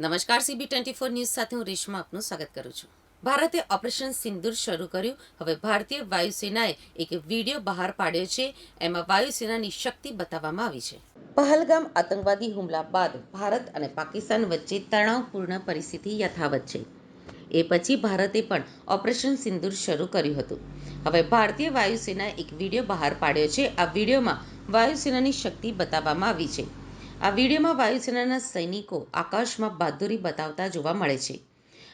નમસ્કાર CB twenty four news સાથે હું રેશમા આપનું સ્વાગત કરું છું. ભારતે ઓપરેશન સિંદૂર શરૂ કર્યું. હવે ભારતીય વાયુસેનાએ એક વીડિયો બહાર પાડ્યો છે. એમાં વાયુસેનાની શક્તિ બતાવવામાં આવી છે. પહલગામ આતંકવાદી હુમલા બાદ ભારત અને પાકિસ્તાન વચ્ચે તણાવપૂર્ણ પરિસ્થિતિ યથાવત છે. એ પછી ભારતે પણ ઓપરેશન સિંદૂર શરૂ કર્યું હતું. હવે ભારતીય વાયુસેનાએ એક વીડિયો બહાર પાડ્યો છે. આ વિડીયોમાં વાયુસેનાની શક્તિ બતાવવામાં આવી છે. આ વિડીયોમાં વાયુસેનાના સૈનિકો આકાશમાં બહાદુરી બતાવતા જોવા મળે છે.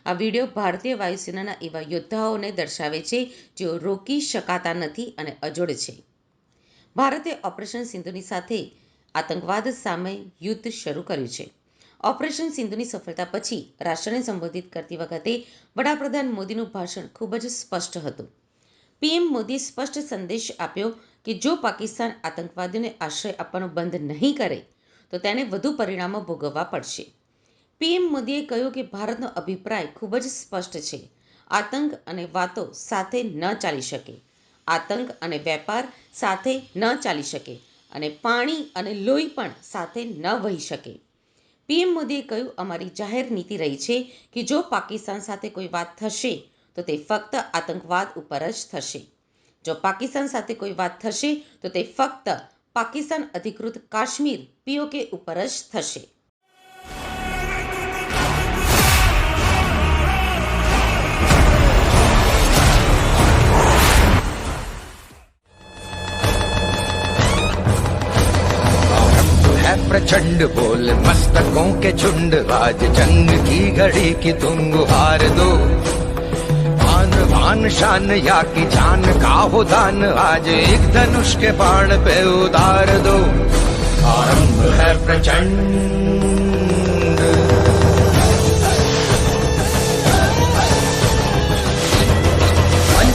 આ વીડિયો ભારતીય વાયુસેનાના એવા યોદ્ધાઓને દર્શાવે છે, જેઓ રોકી શકાતા નથી અને અજોડ છે. ભારતે ઓપરેશન સિંધુની સાથે આતંકવાદ સામે યુદ્ધ શરૂ કર્યું છે. ઓપરેશન સિંધુની સફળતા પછી રાષ્ટ્રને સંબોધિત કરતી વખતે વડાપ્રધાન મોદીનું ભાષણ ખૂબ જ સ્પષ્ટ હતું. પીએમ મોદીએ સ્પષ્ટ સંદેશ આપ્યો કે જો પાકિસ્તાન આતંકવાદીઓને આશ્રય આપવાનું બંધ નહીં કરે તો તેને વધુ પરિણામો ભોગવવા પડશે. પીએમ મોદીએ કહ્યું કે ભારતનો અભિપ્રાય ખૂબ જ સ્પષ્ટ છે. આતંક અને વાતો સાથે ન ચાલી શકે. આતંક અને વેપાર સાથે ન ચાલી શકે અને પાણી અને લોહી પણ સાથે ન વહી શકે. પીએમ મોદીએ કહ્યું, અમારી જાહેર નીતિ રહી છે કે જો પાકિસ્તાન સાથે કોઈ વાત થશે, તો તે ફક્ત આતંકવાદ ઉપર જ થશે. જો પાકિસ્તાન સાથે કોઈ વાત થશે, તો તે ફક્ત પાકિસ્તાન અધિકૃત કાશ્મીર પીઓકે ઉપર જ થશે है प्रचंड बोल मस्तकों के झुंड आज जंग की घड़ी की तुम गुहार दो आन शान या की जान का हो दान, आज एक धनुष के बाण पे उतार दो। आरंभ है प्रचंड।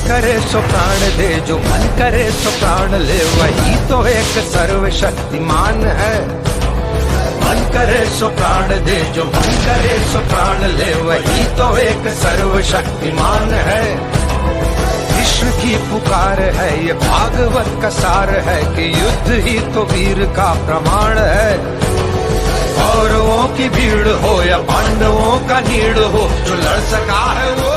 करे सो प्राण दे, जो मन करे सो प्राण ले, वही तो एक सर्वशक्तिमान है। मन करे सो प्राण दे, जो मन करे सो प्राण ले, वही तो एक सर्वशक्तिमान है। है ये भागवत का सार है कि युद्ध ही तो वीर का प्रमाण है कौरवों की भीड़ हो या पांडवों का नीड़ हो जो लड़ सका है वो